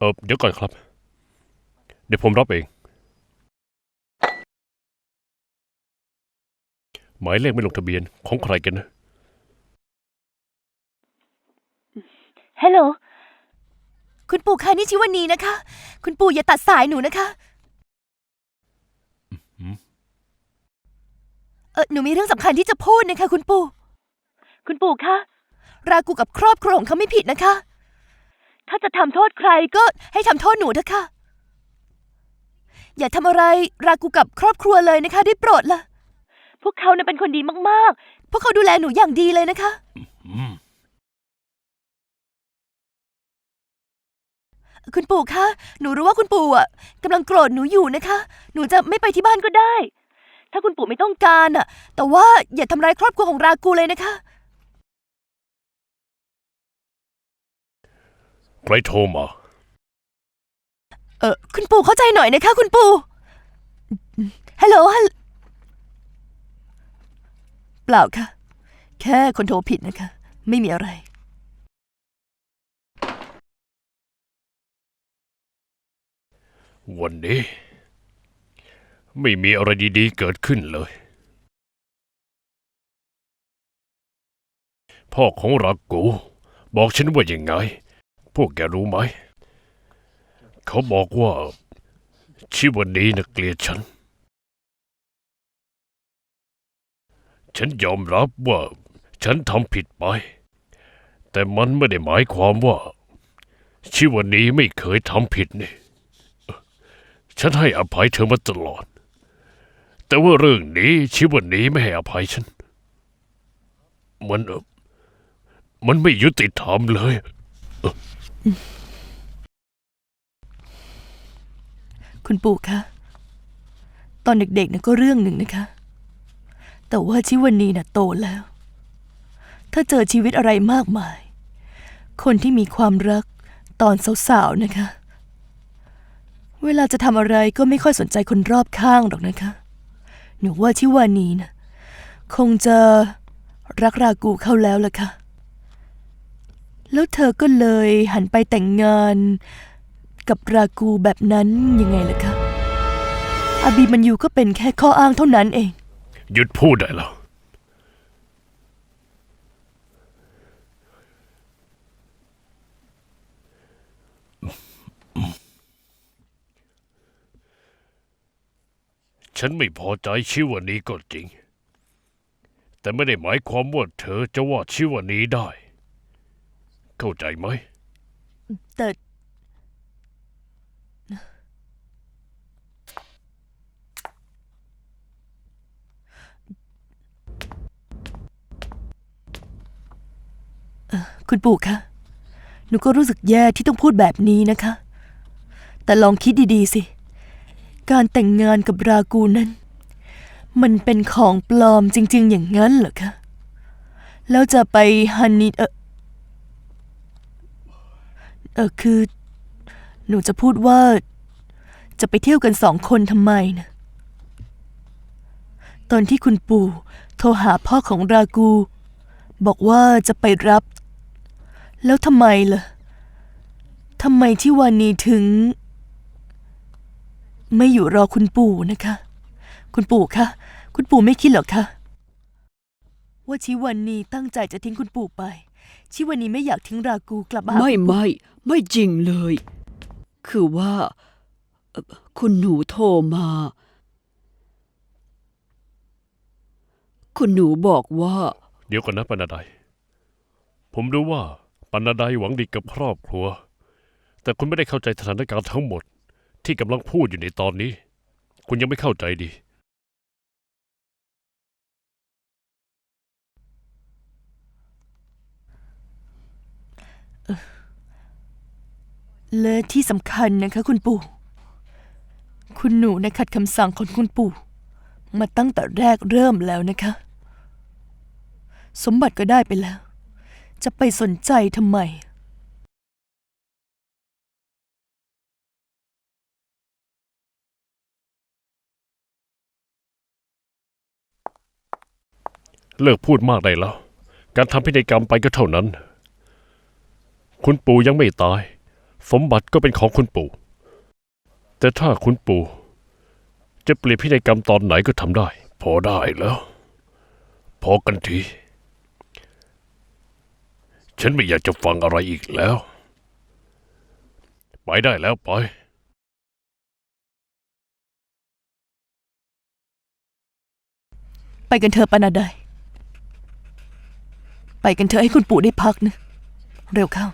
เออเดี๋ยวก่อนครับ เดี๋ยวผมรับเอง หมายเลขไม่ลงทะเบียนของใครกันนะ ฮัลโหล คุณปู่คะนี่ชิวันนีนะคะ คุณปู่อย่าตัดสายหนูนะคะ อืม เออหนูมีเรื่องสำคัญที่จะพูดนะคะ คุณปู่ คุณปู่คะ รากูกับครอบครัวของเขาไม่ผิดนะคะ ถ้าจะทำโทษใครก็ให้ทำโทษหนูเถอะค่ะ อย่าทำอะไรรากูกับครอบครัวเลยนะคะได้โปรดละพวกเขาเนี่ยเป็นคนดีมากๆ พวกเขาดูแลหนูอย่างดีเลยนะคะอืมคุณปู่คะ หนูรู้ว่าคุณปู่อะกำลังโกรธหนูอยู่นะคะ หนูจะไม่ไปที่บ้านก็ได้ ถ้าคุณปู่ไม่ต้องการอะ แต่ว่าอย่าทำร้ายครอบครัวของรากูเลยนะคะ ใครโทรมา เออคุณปู่เข้าใจหน่อยนะคะคุณปู่ฮัลโหลฮัลเปล่าค่ะ แค่คนโทรผิดนะคะ ไม่มีอะไร วันนี้ ไม่มีอะไรดีๆเกิดขึ้นเลย พ่อของรักกู บอกฉันว่ายังไง พวกแกรู้ไหม เขาบอกว่าชิวันนี้นะเกลียดฉัน ฉันยอมรับว่า ฉันทำผิดไป แต่มันไม่ได้หมายความว่าชิวันนี้ไม่เคยทำผิดนี่ฉันให้อภัยเธอมาตลอด แต่ว่าเรื่องนี้ชิวันนี้ไม่ให้อภัยฉัน มันมันไม่ยุติธรรมเลย คุณปู่คะ ตอนเด็กๆนะก็เรื่องหนึ่งนะคะ แต่ว่าชิวันนีน่ะโตแล้ว ถ้าเจอชีวิตอะไรมากมาย คนที่มีความรักตอนสาวๆนะคะ เวลาจะทำอะไรก็ไม่ค่อยสนใจคนรอบข้างหรอกนะคะ หนูว่าชิวานีนะคงจะรักรากูเข้าแล้วล่ะค่ะ แล้วเธอก็เลยหันไปแต่งงานกับรากูแบบนั้นยังไงล่ะคะ อาบีมันอยู่ก็เป็นแค่ข้ออ้างเท่านั้นเอง หยุดพูดได้แล้ว ฉันไม่พอใจชิวันนี้ก็จริง แต่ไม่ได้หมายความว่าเธอจะว่าชิวันนี้ได้ เข้าใจไหม แต่เอ่อคุณปู่คะ หนูก็รู้สึกแย่ที่ต้องพูดแบบนี้นะคะ แต่ลองคิดดีๆสิ การแต่งงานกับรากูนั้น มันเป็นของปลอมจริง ๆ อย่างนั้นเหรอคะ แล้วจะไปฮันนีเออ ออคือ หนูจะพูดว่า จะไปเที่ยวกันสองคนทำไมนะตอนที่คุณปู่โทรหาพ่อของรากู บอกว่าจะไปรับ แล้วทำไมล่ะทำไมที่วันนี้ถึง ไม่อยู่รอคุณปู่นะคะ คุณปู่คะคุณปู่ไม่คิดหรอกคะว่าชิวันนี้ตั้งใจจะทิ้งคุณปู่ไป ชิวันนีไม่อยากทิ้งรากูกลับมาหาไม่คุณปู่ไม่ไม่จริงเลย คือว่าเอ่อคุณหนูโทรมา คุณหนูบอกว่า เดี๋ยวก่อนนะปนาไดยผมรู้ว่าปนาไดยหวังดีกับครอบครัว แต่คุณไม่ได้เข้าใจสถานการณ์ทั้งหมด ที่กำลังพูดอยู่ในตอนนี้ คุณยังไม่เข้าใจดี และที่สำคัญนะคะ คุณปู่ คุณหนูนะขัดคำสั่งของคุณปู่ มาตั้งแต่แรกเริ่มแล้วนะคะ สมบัติก็ได้ไปแล้ว จะไปสนใจทำไม เลิกพูดมากได้แล้ว การทำพิธีกรรมไปก็เท่านั้น คุณปู่ยังไม่ตาย สมบัติก็เป็นของคุณปู่ แต่ถ้าคุณปู่ จะเปลี่ยนพินัยกรรมตอนไหนก็ทำได้ พอได้แล้ว พอกันที ฉันไม่อยากจะฟังอะไรอีกแล้ว ไปได้แล้วไปไปกันเถอะปานาไดไปกันเถอะให้คุณปู่ได้พักนะ เร็วเข้า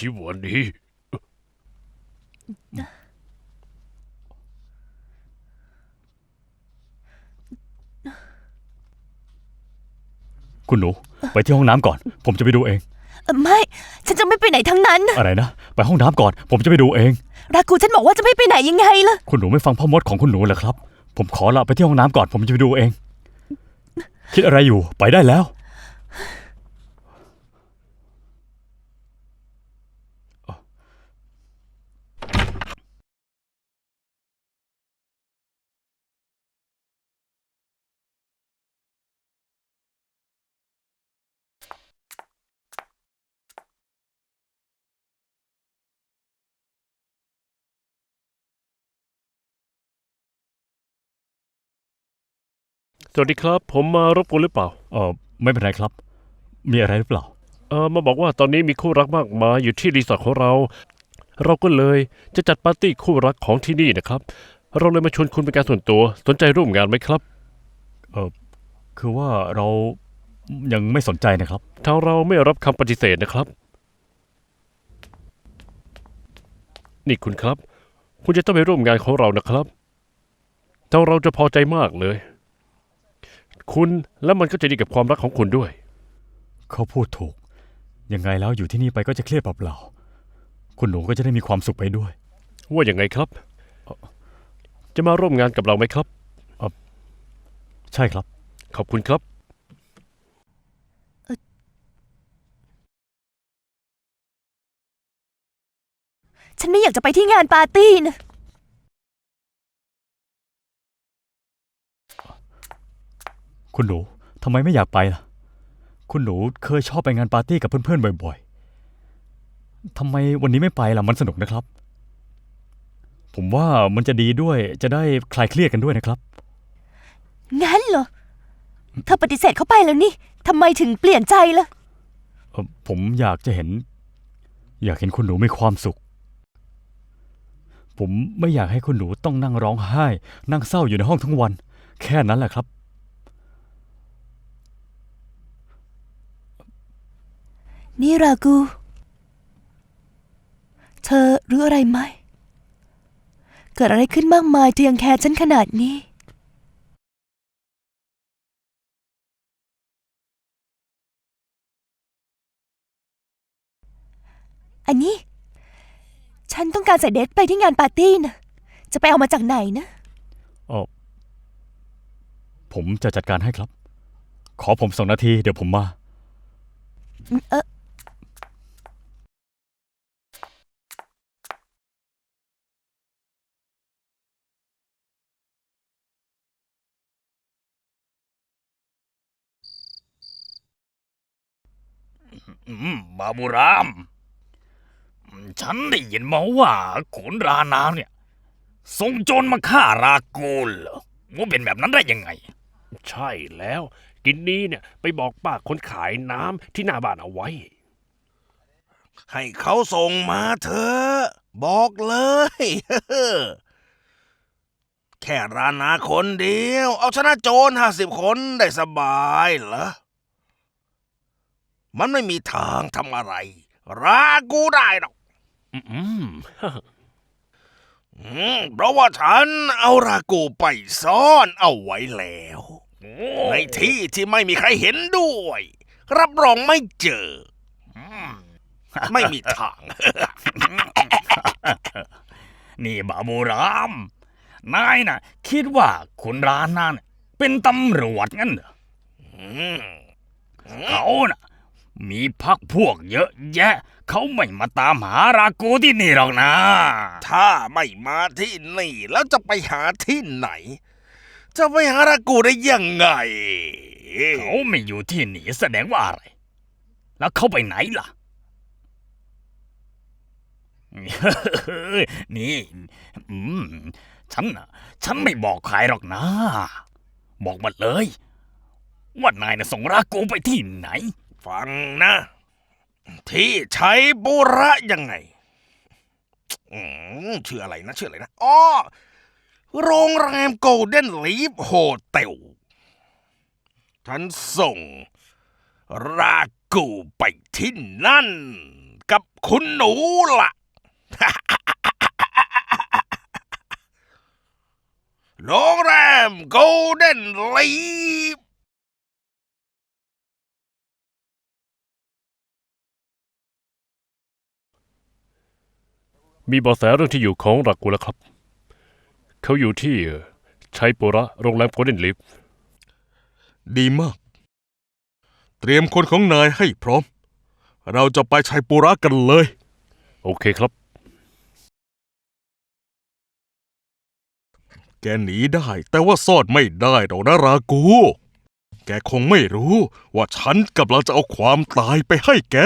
ชิวันนี้คุณหนู ไปที่ห้องน้ำก่อน ผมจะไปดูเอง เอ่อไม่ ฉันจะไม่ไปไหนทั้งนั้น อะไรนะ ไปห้องน้ำก่อน ผมจะไปดูเอง รากูฉันบอกว่าจะไม่ไปไหนยังไงล่ะ คุณหนูไม่ฟังพ่อมดของคุณหนูเหรอครับ ผมขอละไปที่ห้องน้ำก่อน ผมจะไปดูเอง คิดอะไรอยู่ ไปได้แล้ว สวัสดีครับ ผมมารบกวนหรือเปล่า เออไม่เป็นไรครับ มีอะไรหรือเปล่า เออมาบอกว่าตอนนี้มีคู่รักมากมายอยู่ที่รีสอร์ทของเรา เราก็เลยจะจัดปาร์ตี้คู่รักของที่นี่นะครับ เราเลยมาชวนคุณเป็นการส่วนตัว สนใจร่วมงานไหมครับคือว่าเรายังไม่สนใจนะครับ ทางเราไม่รับคำปฏิเสธนะครับ นี่คุณครับ คุณจะต้องไปร่วมงานของเรานะครับทางเราจะพอใจมากเลย คุณ และมันก็จะดีกับความรักของคุณด้วย เขาพูดถูก ยังไงแล้วอยู่ที่นี่ไปก็จะเครียดเปล่าๆคุณหนูก็จะได้มีความสุขไปด้วย ว่าอย่างไงครับ จะมาร่วมงานกับเราไหมครับ ใช่ครับ ขอบคุณครับ ฉันไม่อยากจะไปที่งานปาร์ตี้นะ คุณหนูทำไมไม่อยากไปล่ะ คุณหนูเคยชอบไปงานปาร์ตี้กับเพื่อนๆบ่อยๆทำไมวันนี้ไม่ไปล่ะมันสนุกนะครับ ผมว่ามันจะดีด้วยจะได้คลายเครียดกันด้วยนะครับ งั้นเหรอ เธอปฏิเสธเขาไปแล้วนี่ทำไมถึงเปลี่ยนใจล่ะ เอ่อผมอยากจะเห็น อยากเห็นคุณหนูมีความสุข ผมไม่อยากให้คุณหนูต้องนั่งร้องไห้ นั่งเศร้าอยู่ในห้องทั้งวัน แค่นั้นแหละครับ นี่รากู เธอรู้อะไรไหม เกิดอะไรขึ้นมากมายเธอยังแคร์ฉันขนาดนี้ อันนี้ ฉันต้องการใส่เดทไปที่งานปาร์ตี้นะ จะไปเอามาจากไหนนะ เออผมจะจัดการให้ครับ ขอผมสองนาที เดี๋ยวผมมา เออ อืมบาบูรามอืมฉันได้ยินมาว่าขุนรานาเนี่ยส่งโจรมาฆ่ารากูลเหรอว่าเป็นแบบนั้นได้ยังไง ใช่แล้ว กินนี้เนี่ยไปบอกป้าคนขายน้ำที่หน้าบ้านเอาไว้ ให้เขาส่งมาเถอะบอกเลย แค่รานาคนเดียว เอาชนะโจรห้าสิบคนได้สบายเหรอ มันไม่มีทางทำอะไร รากูได้หรอก อืมอืมเพราะว่าฉันเอารากูไปซ่อนเอาไว้แล้ว ในที่ที่ไม่มีใครเห็นด้วย รับรองไม่เจอ ไม่มีทาง นี่บาบูราม นายน่ะ คิดว่าขุนรานาเนี่ยเป็นตำรวจงั้นเหรออืมเขาน่ะ มีพักพวกเยอะแยะ เขาไม่มาตามหารากูที่นี่หรอกนะ ถ้าไม่มาที่นี่แล้วจะไปหาที่ไหน จะไปหารากูได้ยังไง เขาไม่อยู่ที่นี่แสดงว่าอะไร แล้วเขาไปไหนล่ะ นี่อืมฉันน่ะฉันไม่บอกใครหรอกนะ บอกมาเลย ว่านายน่ะส่งรากูไปที่ไหน ฟังนะ ที่ใช้บุระยังไงชื่ออะไรนะชื่ออะไรนะอ๋อโรงแรมโกลเด้นลีฟโฮเทลฉันส่ง รากูไปที่นั่น กับคุณหนูล่ะโรงแรมโกลเด้นลีฟ มีเบาะแสเรื่องที่อยู่ของรักกูแล้วครับ เขาอยู่ที่ชัยปุระโรงแรมโกลเด้นลิฟดีมาก เตรียมคนของนายให้พร้อม เราจะไปชัยปุระกันเลย โอเคครับ แกหนีได้ แต่ว่าซ่อนไม่ได้หรอกนะรากู แกคงไม่รู้ว่าฉันกำลังจะเอาความตายไปให้แก